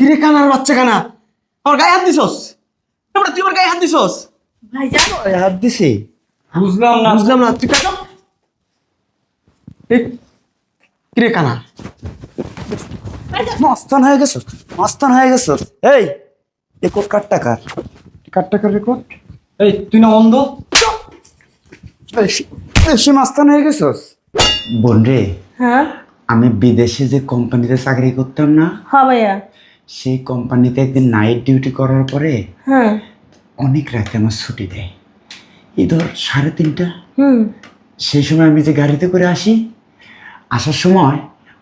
কিরে কানার বাচ্চা কানা? আমার গায়ে হাত দিছস? এবার তুই আমার গায়ে হাত দিছস? ভাইজান। হাত দিছে? বুঝলাম না। বুঝলাম না। তুই কাটো কিরে কানা? মস্তান হয়ে গেছ মস্তান হয়ে গেছ এই কোট কার? টাকার কার টাকার রেকর্ড এই তুই না অন্ধ? বেশি মাস্তান হয়ে গেছস? বোন রে হ্যাঁ? আমি বিদেশে যে কোম্পানিতে চাকরি করতাম না হ্যাঁ ভাইয়া। সেই কোম্পানিতে একদিন নাইট ডিউটি করার পরে হ্যাঁ। অনেক রাতে আমার ছুটি দেয়। এই ধর সাড়ে তিনটা। হুম। সেই সময় আমি যে গাড়িতে করে আসি আসার সময়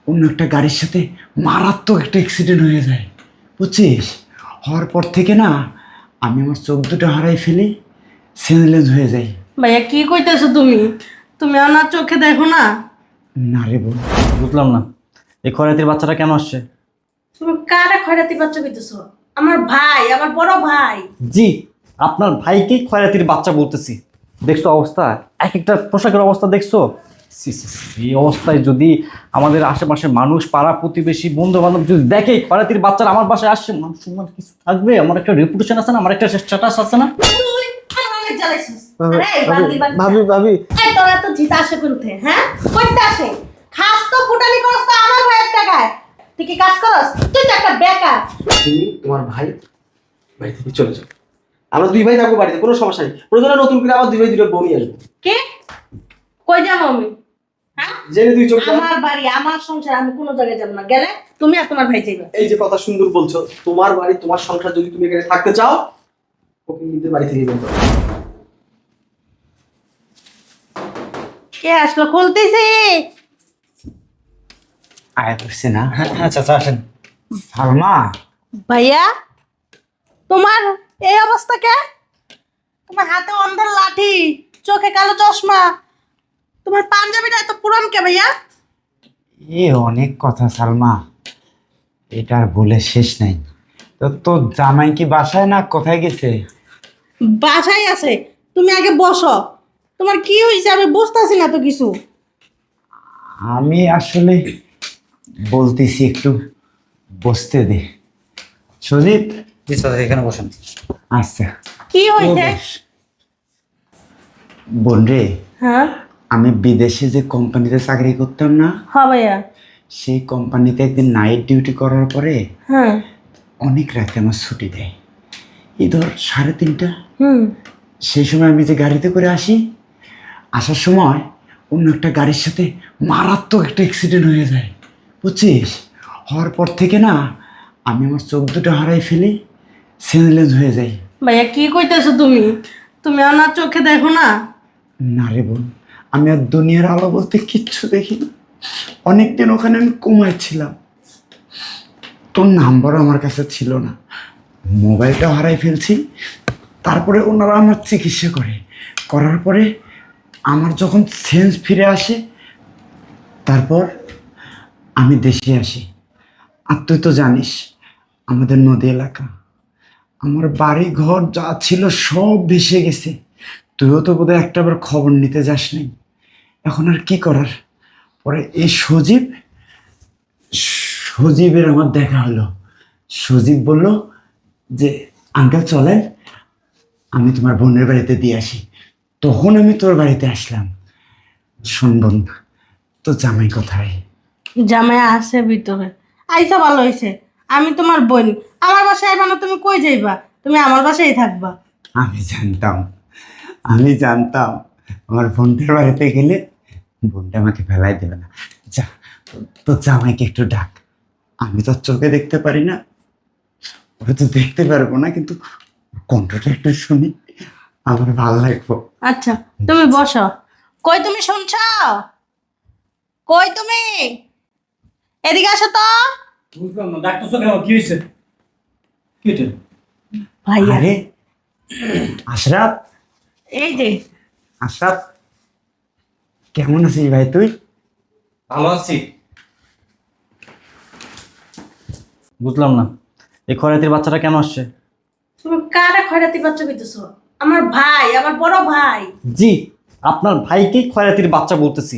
অন্য একটা গাড়ির সাথে মারাত্মক একটা অ্যাক্সিডেন্ট হয়ে যায়। বুঝছিস? হওয়ার পর থেকে না আমি আমার চোখ দুটো হারাই ফেলি সেন্সলেস হয়ে যাই। ভাইয়া কি কইতেছো তুমি? তুমি আমার চোখে দেখো না? না রে বুঝলাম না। এই খরাতির বাচ্চাটা কেন আসছে? তুমি কারে খয়রাতি বাচ্চা কইতেছো? আমার ভাই আমার বড় ভাই। জি আপনার ভাইকেই খয়রাতির বাচ্চা বলতেছি। দেখছ অবস্থা? এক একটা পোশাকের অবস্থা দেখছ? সি, সি, সি, এই অবস্থায় যদি আমাদের আশেপাশে মানুষ পাড়া প্রতিবেশী বন্ধু বান্ধব যদি দেখে খয়রাতির বাচ্চারা আমার বাসায় আসছে মান সম্মান কিছু থাকবে? আমার একটা রেপুটেশন আছে না? আমার একটা স্ট্যাটাস আছে না? তুই আমার অনেক জ্বালাইছিস। আরে বান্দি বাচ্চা। ভাবি ভাবি। এই তোরা তো জিতা আসে কোনতে হ্যাঁ? কইতে আসে খাস তো ফুটানি করস তো আমার ভাইয়ের টাকায়। তুই কি কাজ করস? তুই তো একটা বেকার। তুমি তোমার ভাই বাড়ি থেকে চলে যাও। আমরা দুই ভাই থাকব বাড়িতে কোনো সমস্যা নেই। প্রয়োজনে নতুন করে আবার দুই ভাই দুটো বমি আসব। কে? কই যাব আমি? হ্যাঁ? জেনে দুই চোখ আমার বাড়ি আমার সংসার আমি কোনো জায়গায় যাব না। গেলে তুমি আর তোমার ভাই যাইবে। এই যে কথা সুন্দর বলছো তোমার বাড়ি তোমার সংসার যদি তুমি এখানে থাকতে চাও ওকে নিজের বাড়ি থেকে বের কে আসলো? খুলতেছি। আয় করছে না আচ্ছা আচ্ছা আসেন। সালমা। ভাইয়া তোমার এই অবস্থা কে? তোমার হাতে অন্ধের লাঠি চোখে কালো চশমা। তোমার পাঞ্জাবিটা এত পুরান কে ভাইয়া? এ অনেক কথা সালমা। এটা আর বলে শেষ নাই। তো তোর জামাই কি বাসায় না কোথায় গেছে? বাসায় আছে। তুমি আগে বসো। তোমার কি হয়েছে আমি বুঝতেছি না তো কিছু। আমি আসলে বলতেছি একটু বসতে দে। সুদীপ জি স্যার এখানে বসেন। আচ্ছা। কি হয়েছে? বোন রে হ্যাঁ? আমি বিদেশে যে কোম্পানিতে চাকরি করতাম না হ্যাঁ ভাইয়া। সেই কোম্পানিতে একদিন নাইট ডিউটি করার পরে হ্যাঁ। অনেক রাতে আমার ছুটি দেয়। এই ধর সাড়ে তিনটা। হুম। সেই সময় আমি যে গাড়িতে করে আসি আসার সময় অন্য একটা গাড়ির সাথে মারাত্মক একটা অ্যাক্সিডেন্ট হয়ে যায়। বুঝছিস? হওয়ার পর থেকে না আমি আমার চোখ দুটো হারাই ফেলি সেন্সলেস হয়ে যাই। ভাইয়া কি কইতেছো তুমি? তুমি আমার চোখে দেখো না? না রে বোন আমি আর দুনিয়ার আলো বলতে কিচ্ছু দেখি অনেকদিন ওখানে আমি কমাইছিলাম তোর নাম্বারও আমার কাছে ছিল না। মোবাইলটা হারাই ফেলছি। তারপরে ওনারা আমার চিকিৎসা করে। করার পরে আমার যখন সেন্স ফিরে আসে তারপর আমি দেশে আসি। আর তুই তো জানিস, আমাদের নদী এলাকা। আমার বাড়ি ঘর যা ছিল সব ভেসে গেছে। তুইও তো বোধহয় একটাবার খবর নিতে যাস নাই এখন আর কি করার? পরে এই সজীব, সজীবের আমার দেখা হলো। সজীব বলল যে, আঙ্কেল, চলেন, আমি তোমার বোনের বাড়িতে দিয়ে আসি। তখন আমি তোর বাড়িতে আসলাম। শোন বোন তো জামাই কোথায়? জামাই আছে ভিতরে। আইসা ভালো হয়েছে আমি তোমার বোন। আমার বাসায় আইবা না তুমি কই যাইবা? তুমি আমার বাসায় থাকবা। আমি জানতাম আমি জানতাম আমার বোনটার বাড়িতে গেলে বোনটা আমাকে ফেলাই দেবে না। যা তো জামাইকে একটু ডাক। আমি তো চোখে দেখতে পারি না। ওরা তো দেখতে পারব না কিন্তু কণ্ঠটা একটু শুনি আমার ভালো লাগবো। আচ্ছা তুমি বসো। কই তুমি শুনছ? কই তুমি? এদিকে আসো তো। বুঝলাম না ডাক্তার কেন? কি হয়েছে কি হয়েছে ভাইয়া। আরে আশরাফ? এই যে। আশরাফ কেমন আছিস ভাই তুই? ভালো আছি। বুঝলাম না এই খয়রাতির বাচ্চাটা কেন আসছে? তুমি কারে খয়রাতি বাচ্চা কইতেছো? আমার ভাই আমার বড় ভাই। জি আপনার ভাইকেই খয়রাতির বাচ্চা বলতেছি।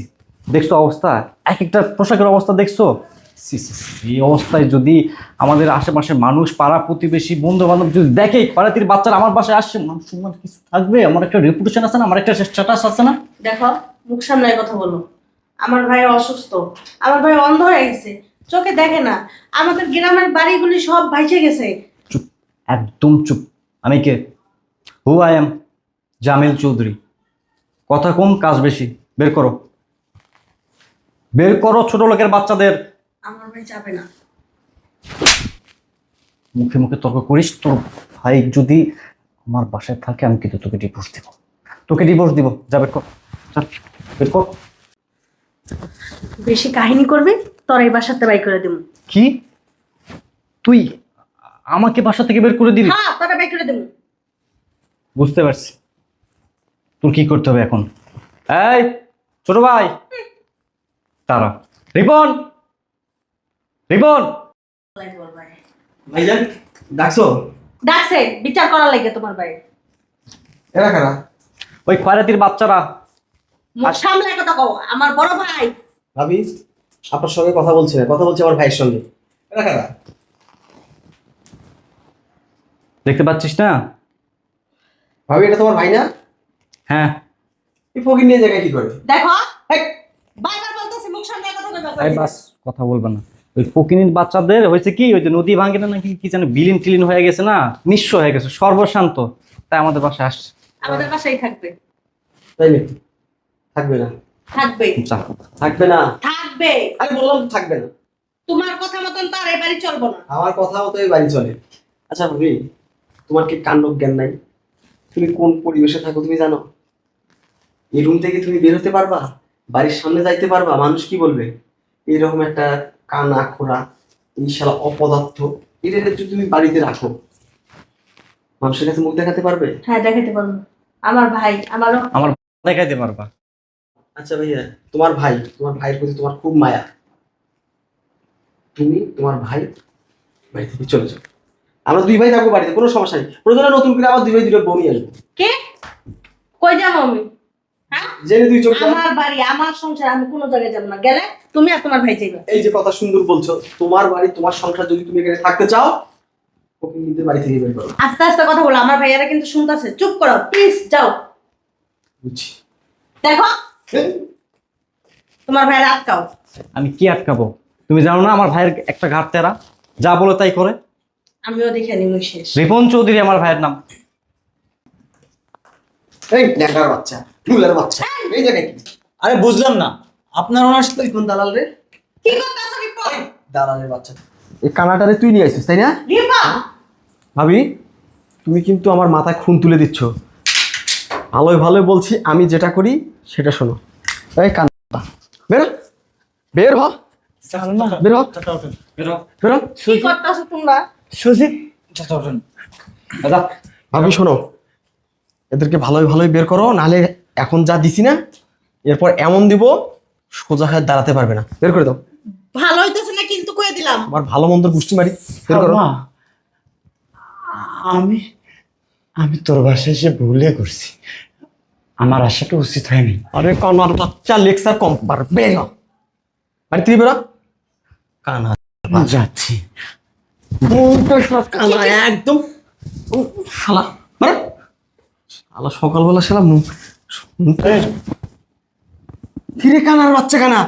দেখছ অবস্থা? এক একটা পোশাকের অবস্থা দেখছ? এই অবস্থায় যদি আমাদের আশেপাশে মানুষ পাড়া প্রতিবেশী বন্ধু বান্ধব যদি দেখে পাড়াতির বাচ্চারা আমার বাসায় আসছে মানুষ সম্মান কিছু থাকবে? আমার একটা রেপুটেশন আছে না? আমার একটা স্ট্যাটাস আছে না? দেখো মুখ সামলায় কথা বলো। আমার ভাই অসুস্থ। আমার ভাই অন্ধ হয়ে গেছে। চোখে দেখে না। আমাদের গ্রামের বাড়িগুলি সব ভাইসে গেছে। চুপ একদম চুপ। আমি কে? Who I am Jamil Chowdhury. কথা কম কাজ বেশি। বের করো। বের করো ছোট লোকের বাচ্চাদের। আমার ভাই যাবে না। মুখে মুখে তর্ক করিস তোর ভাই যদি আমার বাসায় থাকে আমি কিন্তু তোকে ডিভোর্স দিব। তোকে ডিভোর্স দিব। যা বের কর। চল, বের কর। বেশি কাহিনী করবি তোর এই বাসাতে বাই করে দেবো কি? তুই আমাকে বাসা থেকে বের করে দিবি হ্যাঁ তোরা বাই করে দেবো বুঝতে পারছি। তোর কি করতে হবে এখন? এই ছোট ভাই! তারা। রিপন! রিপন! ভাইজান ডাকছো? ডাকছে বিচার করা লাগে তোমার ভাই। এরা কারা? ওই খয়রাতির বাচ্চারা। মুখ কথা কও আমার বড় ভাই। ভাবি আপনার সঙ্গে কথা বলছি না কথা বলছি আমার ভাইয়ের সঙ্গে। এরা কারা? দেখতে পাচ্ছিস না? ভাবি এটা তোমার ভাই না? হ্যাঁ। এই ফকির নিয়ে জায়গায় কি করে? দেখো হেই, বারবার বলতেছি মুখ কথা বাস কথা বলবে না। ওই ফকিনীর বাচ্চাদের হয়েছে কি ওই যে নদী ভাঙে না নাকি কি জানে বিলীন টিলিন হয়ে গেছে না? নিঃস্ব হয়ে গেছে সর্বশান্ত। তাই আমাদের বাসায় আসছে। আমাদের বাসায় থাকবে। তাই থাকবে না। থাকবে। থাকবে না। থাকবে। আমি বললাম থাকবে না। তোমার কথা মতন তার এই বাড়ি চলবো না। আমার কথা মতো এই বাড়ি চলে। আচ্ছা ভাবি তোমার কি কাণ্ড জ্ঞান নাই? তুমি কোন পরিবেশে থাকো তুমি জানো? এই রুম থেকে তুমি বের হতে পারবা? বাড়ির সামনে যাইতে পারবা? মানুষ কি বলবে? এইরকম একটা কানা খোরা এই শালা অপদার্থ এটা যদি তুমি বাড়িতে রাখো। মানুষের কাছে মুখ দেখাতে পারবে? হ্যাঁ দেখাতে পারব। আমার ভাই আমার আমার দেখাইতে পারবা। আচ্ছা ভাইয়া তোমার ভাই তোমার ভাইয়ের প্রতি তোমার খুব মায়া। তুমি তোমার ভাই বাড়ি থেকে চলে যাও। আমরা দুই ভাই থাকব বাড়িতে কোনো সমস্যা নেই। প্রয়োজনে নতুন করে আবার দুই ভাই দুটো বমি আসব। কে? কই যাব আমি? আমার বাড়ি আমার সংসার আমি কোনো জায়গায় যাব না। গেলে তুমি আর তোমার ভাই যাইবে। এই যে কথা সুন্দর বলছো তোমার বাড়ি তোমার সংসার যদি তুমি এখানে থাকতে চাও ওকে কিন্তু বাড়ি থেকে বের করো। আস্তে আস্তে কথা বলো আমার ভাইয়ারা কিন্তু শুনতেছে। চুপ করো প্লিজ যাও। বুঝছি। দেখো তোমার ভাইয়ারা আটকাও। আমি কি আটকাবো? তুমি জানো না আমার ভাইয়ের একটা ঘাট তেরা যা বলে তাই করে। আমিও দেখে নিব শেষ। রিপন চৌধুরী আমার ভাইয়ের নাম। এই ন্যাংরার বাচ্চা ফুলের বাচ্চা এই! জায়গায় কি? আরে বুঝলাম না। আপনার ওনার সাথে কোন দালাল রে? কি করতেছো রিপন? দালালের বাচ্চা। এই কানাটারে তুই নিয়ে আসিস তাই না? ভাবি তুমি কিন্তু আমার মাথায় খুন তুলে দিচ্ছ। ভালোই ভালোই বলছি আমি যেটা করি সেটা শোনো। এই কান বের হ। বের হ। বের হ। বের হ। কি করতেছো তোমরা? সুজিত দাদা ভাবি শোনো এদেরকে ভালোই ভালোই বের করো নাহলে এখন যা দিছি না এরপর এমন দিব সোজা হয়ে দাঁড়াতে পারবে না। বের করে দাও। ভালো হইতেছে না কিন্তু কয়ে দিলাম। আমার ভালো মন্দ গুষ্টি মারি বের করো। মা, আমি আমি তোর বাসায় এসে ভুলে করছি। আমার আসাটা উচিত হয়নি। আরে কানার বাচ্চা লেকচার কম। পার বের হ। আরে তুই বেরো কানা যাচ্ছি। কানা একদম। শালা। শালা সকালবেলা মুখে ফিরে কানার বাচ্চা কানা।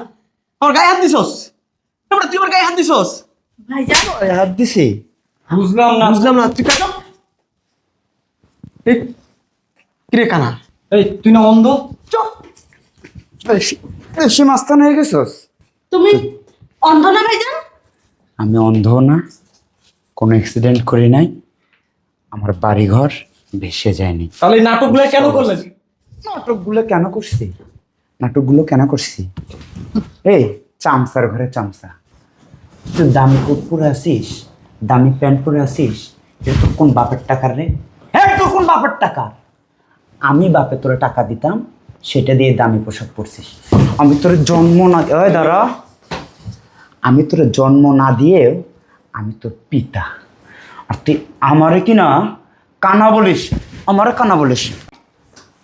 আমার গায়ে হাত দিছস? এবার তুই আমার গায়ে হাত দিছস? ভাই যাও হাত দিছি। বুঝলাম না। বুঝলাম না তুই কাটো এই কিরে কানা। এই তুই না অন্ধ? চুপ বেশি মাস্তান হয়ে গেছস? তুমি অন্ধ না ভাই যান? আমি অন্ধ না কোনো অ্যাক্সিডেন্ট করি নাই। আমার বাড়িঘর ভেসে যায়নি। তাহলে নাটকগুলো কেন করলেন? নাটকগুলো কেন করছি? নাটকগুলো কেন করছি? এই চামচার ঘরে চামচা। তুই দামি কোট পরে আসিস দামি প্যান্ট পরে আসিস এটা তোর কোন বাপের টাকার রে? হ্যাঁ তোর কোন বাপের টাকা? আমি বাপে তোরা টাকা দিতাম সেটা দিয়ে দামি পোশাক পরছিস। আমি তোর জন্ম না ওই দাঁড়া। আমি তোর জন্ম না দিয়েও আমি তোর পিতা। আর তুই আমারে কি না কানা বলিস আমারে কানা বলিস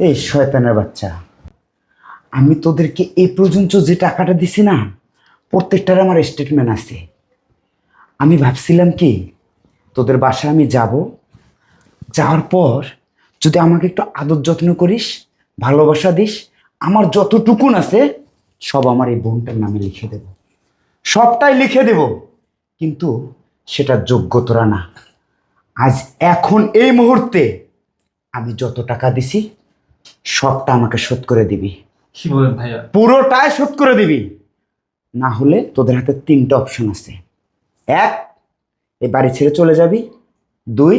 এই শয়তানের বাচ্চা, আমি তোদেরকে এ পর্যন্ত যে টাকাটা দিছি না প্রত্যেকটার আমার স্টেটমেন্ট আছে। আমি ভাবছিলাম কি, তোদের বাসায় আমি যাব, যাওয়ার পর যদি আমাকে একটু আদর যত্ন করিস, ভালোবাসা দিস, আমার যতটুকুন আছে, সব আমার এই বোনটার নামে লিখে দেব। সবটাই লিখে দেব, কিন্তু সেটা যোগ্য তোরা না। আজ এখন এই মুহূর্তে আমি যত টাকা দিছি সবটা আমাকে শোধ করে দিবি। কি বলেন ভাইয়া? পুরোটাই শোধ করে দিবি। না হলে তোদের হাতে তিনটা অপশন আছে। এক এই বাড়ি ছেড়ে চলে যাবি। দুই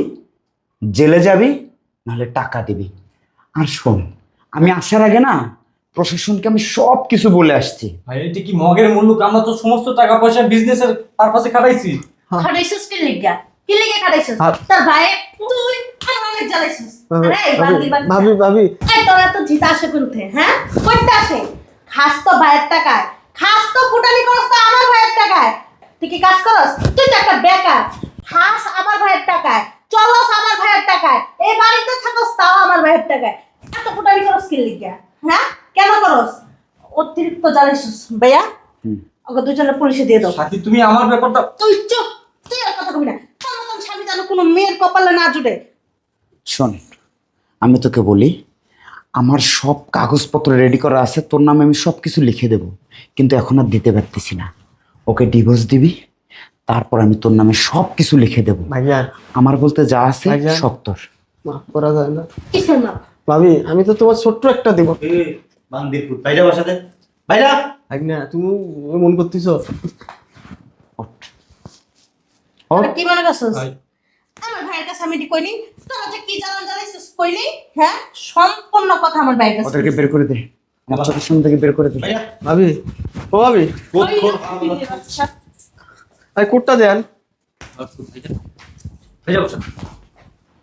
জেলে যাবি নাহলে টাকা দিবি। আর শোন আমি আসার আগে না প্রশাসনকে আমি সব কিছু বলে আসছি। ভাই এটা কি মগের মূল্য আমরা তো সমস্ত টাকা পয়সা বিজনেসের পারপাসে খাটাইছি খাটাইছিস কি লিগা? কি লিগে খাটাইছিস আর- ভাই তুই আমার অনেক আরে বান্দি বান্দি ভাবি ভাবি। এই তোরা তো জিতা আসে কোনতে হ্যাঁ? কইতে আসে। খাস তো ভাইয়ের টাকায়। খাস তো ফুটানি করস তো আমার ভাইয়ের টাকায়। তুই কি কাজ করস? তুই তো একটা বেকার। খাস আমার ভাইয়ের টাকায়। চলস আমার ভাইয়ের টাকায়। এই বাড়িতে থাকস তাও আমার ভাইয়ের টাকায়। এত ফুটানি করস কি লিগা? হ্যাঁ? কেন করস? অতিরিক্ত জ্বালাইছিস ভাইয়া। ওকে দুজনে পুলিশে দিয়ে দাও। সাথী তুমি আমার ব্যাপারটা তুই চুপ। তুই আর কথা কবি না। স্বামী যেন কোনো মেয়ের কপালে না জুড়ে শোন আমি তোকে বলি আমার সব কাগজপত্র রেডি করা আছে তোর নামে আমি সব কিছু লিখে দেব কিন্তু এখন আর দিতে পারতেছি না। ওকে ডিভোর্স দিবি তারপর আমি তোর নামে সব কিছু লিখে দেব। ভাইয়া আমার বলতে যা আছে ভাইজান। সব তোর। মাফ করা যায় না। কিসের ভাবি আমি তো তোমার ছোট্ট একটা দেবো। বান্দিরপুর। বাইরা বাসাতে। বাইরা না তুমি মন করতেছো? তোরা কি মনে করছিস? আমার ভাইয়ের কাছে আমি কইনি। তোরা যে কি জ্বালান জ্বালাইছিস কইনি হ্যাঁ? সম্পূর্ণ কথা আমার ভাইয়ের কাছে ওদেরকে বের করে দে। আমার চোখের সামনে থেকে বের করে দে। ভাবি। ও ভাবি। আচ্ছা কোটটা দেন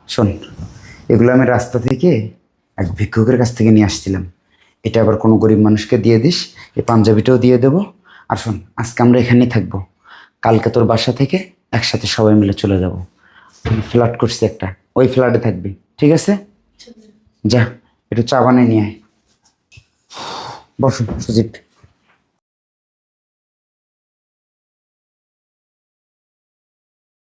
শোন এগুলো আমি রাস্তা থেকে এক ভিক্ষুকের কাছ থেকে নিয়ে আসছিলাম। এটা আবার কোনো গরিব মানুষকে দিয়ে দিস এই পাঞ্জাবিটাও দিয়ে দেবো। আর শোন আজকে আমরা এখানেই থাকব। কালকে তোর বাসা থেকে একসাথে সবাই মিলে চলে যাব। ফ্ল্যাট করছি একটা। ওই ফ্ল্যাটে থাকবি ঠিক আছে? যা একটু চা বানিয়ে নিয়ে আয়। বসুন সুজিত।